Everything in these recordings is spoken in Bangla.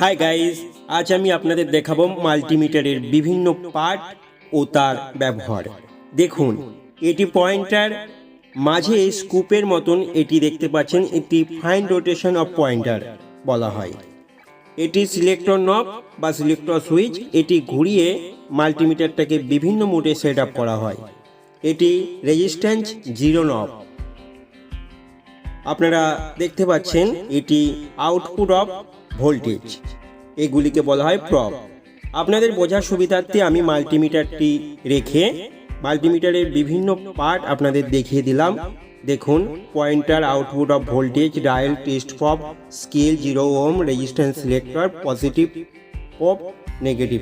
হাই গাইস আজ আমি আপনাদের দেখাবো মাল্টিমিটারের বিভিন্ন পার্ট ও তার ব্যবহার। দেখুন, এটি পয়েন্টার মাঝে স্কুপের মতন এটি দেখতে পাচ্ছেন এটি ফাইন রোটেশন অফ পয়েন্টার বলা হয়। এটি সিলেক্টর নব বা সিলেক্টর সুইচ এটি ঘুরিয়ে মাল্টিমিটারটাকে বিভিন্ন মোডে সেট আপ করা হয়। এটি রেজিস্ট্যান্স জিরো নব আপনারা দেখতে পাচ্ছেন, এটি আউটপুট অফ ভোল্টেজ। এগুলিকে বলা হয় প্রব। আপনাদের বোঝার সুবিধার্থে আমি মাল্টিমিটারটি রেখে মাল্টিমিটারের বিভিন্ন পার্ট আপনাদের দেখিয়ে দিলাম। দেখুন, pointer output of voltage, dial test pop scale zero ohm resistance selector, positive pop negative.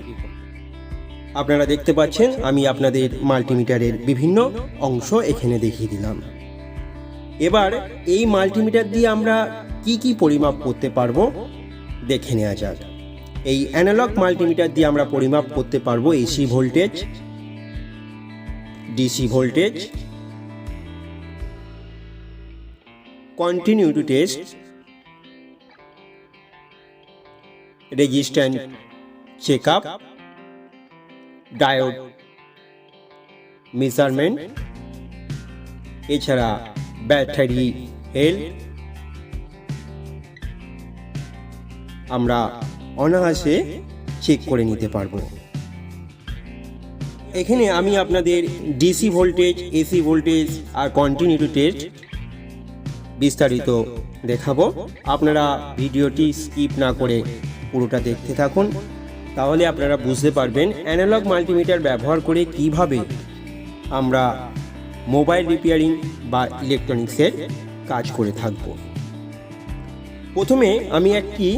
আপনারা দেখতে পাচ্ছেন, আমি আপনাদের মাল্টিমিটারের বিভিন্ন অংশ এখানে দেখিয়ে দিলাম। এবার, এই মাল্টিমিটার দিয়ে আমরা কি কি পরিমাপ করতে পারব? দেখে নেওয়া যাক। এই অ্যানালগ মাল্টিমিটার দিয়ে আমরা পরিমাপ করতে পারব AC voltage DC voltage continuity test resistant check up diode measurement এছাড়া ব্যাটারি হেলথ আমরা অনায়াসে চেক করে নিতে পারব। এখানে আমি আপনাদের ডিসি ভোল্টেজ এসি ভোল্টেজ আর কন্টিনিউটি টেস্ট বিস্তারিত দেখাবো। আপনারা ভিডিওটি স্কিপ না করে পুরোটা দেখতে থাকুন। তাহলে আপনারা বুঝতে পারবেন অ্যানালগ মাল্টিমিটার ব্যবহার করে কীভাবে আমরা মোবাইল রিপেয়ারিং বা ইলেকট্রনিক্সের কাজ করে থাকব। প্রথমে আমি একটি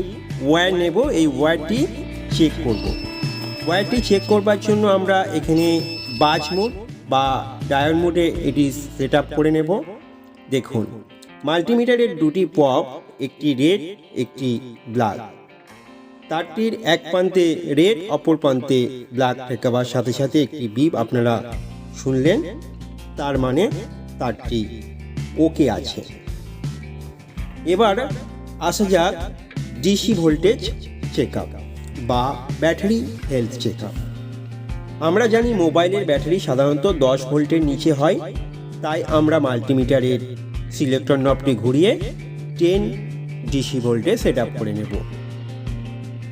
ওয়্যার নেব, এই ওয়্যারটি চেক করব। ওয়্যারটি চেক করবার জন্য আমরা এখানে বাজ মোড বা ডায়ল মোডে এটি সেট করে নেব। দেখুন মাল্টিমিটারের দুটি পপ একটি রেড একটি ব্ল্যাক তারটির এক প্রান্তে রেড অপর প্রান্তে ব্ল্যাক ঠেকাবার সাথে সাথে একটি বিপ আপনারা শুনলেন। তার মানে তারটি ওকে আছে। এবার আসা যাক ডিসি ভোল্টেজ চেক বা ব্যাটারি হেলথ চেক আমরা জানি মোবাইলের ব্যাটারি সাধারণত দশ ভোল্টের নিচে হয়, তাই আমরা মাল্টিমিটারের সিলেক্টর নবটি ঘুরিয়ে টেন ডিসি ভোল্টে সেট আপ করে নেব।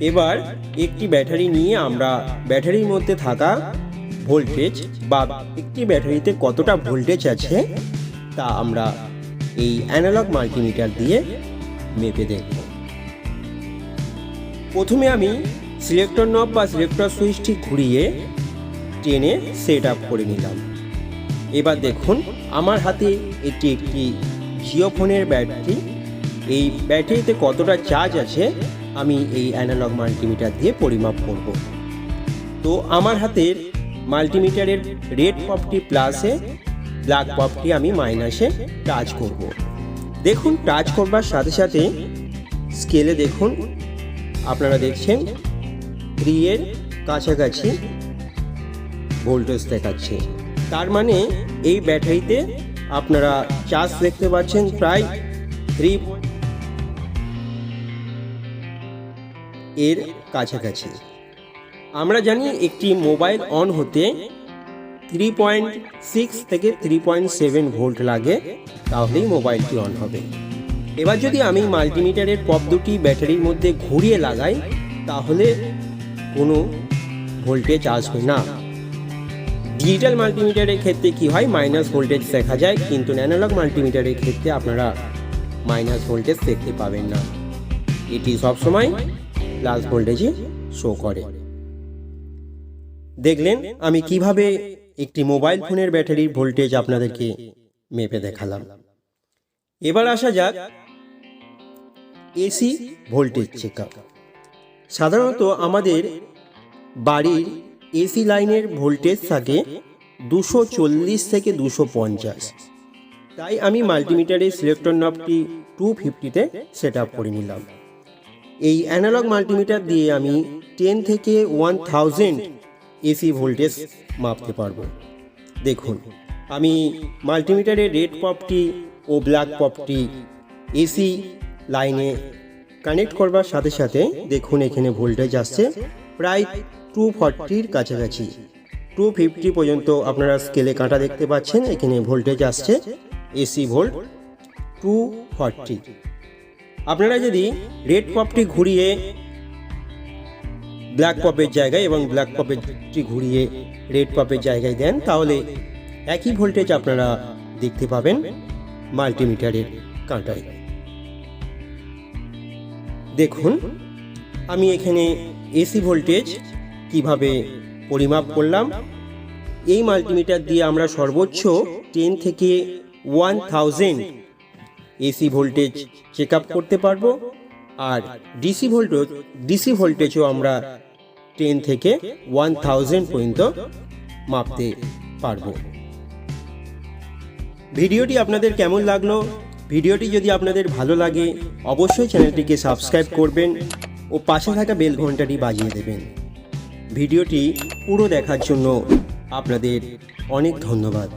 এবার একটি ব্যাটারি নিয়ে আমরা ব্যাটারির মধ্যে থাকা ভোল্টেজ বা একটি ব্যাটারিতে কতটা ভোল্টেজ আছে তা আমরা এই অ্যানালগ মাল্টিমিটার দিয়ে মেপে দেখব। প্রথমে আমি সিলেক্টর নব বা সিলেক্টর সুইচটি ঘুরিয়ে টেনে সেট আপ করে নিলাম। এবার দেখুন, আমার হাতে এটি একটি জিও ফোনের ব্যাটারি। এই ব্যাটারিতে কতটা চার্জ আছে, আমি এই অ্যানালগ মাল্টিমিটার দিয়ে পরিমাপ করব। তো আমার হাতের মাল্টিমিটারের রেড পপটি প্লাসে ব্ল্যাক পপটি আমি মাইনাসে টাচ করব। দেখুন টাচ করবার সাথে সাথে স্কেলে দেখুন আপনারা দেখছেন থ্রি এর কাছাকাছি ভোল্টেজ দেখাচ্ছে। তার মানে এই ব্যাটারিতে আপনারা চার্জ দেখতে পাচ্ছেন প্রায় থ্রি এর কাছাকাছি। আমরা জানি একটি মোবাইল অন হতে থ্রি পয়েন্ট সিক্স থেকে থ্রি পয়েন্ট সেভেন ভোল্ট লাগে, তাহলেই মোবাইলটি অন হবে। এবার যদি আমি মাল্টিমিটারের পপ দুটি ব্যাটারির মধ্যে ঘুরিয়ে লাগাই, তাহলে কোনো ভোল্টেজ আসবে না। ডিজিটাল মাল্টিমিটারের ক্ষেত্রে কি হয়? মাইনাস ভোল্টেজ দেখা যায়, কিন্তু অ্যানালগ মাল্টিমিটারের ক্ষেত্রে আপনারা মাইনাস ভোল্টেজ দেখতে পাবেন না। এটি সবসময় প্লাস ভোল্টেজই শো করে। দেখলেন, আমি কীভাবে একটি মোবাইল ফোনের ব্যাটারির ভোল্টেজ আপনাদেরকে মেপে দেখালাম। এবার আসা যাক এসি ভোল্টেজ চেক সাধারণত আমাদের বাড়ির এসি লাইনের ভোল্টেজ থাকে দুশো চল্লিশ থেকে দুশো পঞ্চাশ। তাই আমি মাল্টিমিটারের সিলেক্টর নবটি টু ফিফটিতে সেট আপ করে নিলাম। এই অ্যানালগ মাল্টিমিটার দিয়ে আমি টেন থেকে ওয়ান থাউজেন্ড এসি ভোল্টেজ মাপতে পারব। দেখুন, আমি মাল্টিমিটারের রেড পপটি ও ব্ল্যাক পপটি এসি লাইনে কানেক্ট করবার সাথে সাথে দেখুন এখানে ভোল্টেজ আসছে প্রায় টু ফর্টির কাছাকাছি। টু ফিফটি পর্যন্ত আপনারা স্কেলে কাঁটা দেখতে পাচ্ছেন, এখানে ভোল্টেজ আসছে এসি ভোল্ট টু ফর্টি আপনারা যদি রেড পপটি ঘুরিয়ে ব্ল্যাক পপের জায়গায় এবং ব্ল্যাক পপেরটি ঘুরিয়ে রেড পপের জায়গায় দেন, তাহলে একই ভোল্টেজ আপনারা দেখতে পাবেন মাল্টিমিটারের কাঁটায়। দেখুন, আমি এখানে এসি ভোল্টেজ কীভাবে পরিমাপ করলাম। এই মাল্টিমিটার দিয়ে আমরা সর্বোচ্চ টেন থেকে one thousand AC voltage check up করতে পারব। আর ডিসি ভোল্টেজ ডিসি ভোল্টেজও আমরা টেন থেকে ওয়ান থাউজেন্ড পর্যন্ত মাপতে পারব। ভিডিওটি আপনাদের কেমন লাগল? ভিডিওটি যদি আপনাদের ভালো লাগে, অবশ্যই চ্যানেলটিকে সাবস্ক্রাইব করবেন ও পাশে থাকা বেল ঘন্টাটি বাজিয়ে দেবেন। ভিডিওটি পুরো দেখার জন্য আপনাদের অনেক ধন্যবাদ।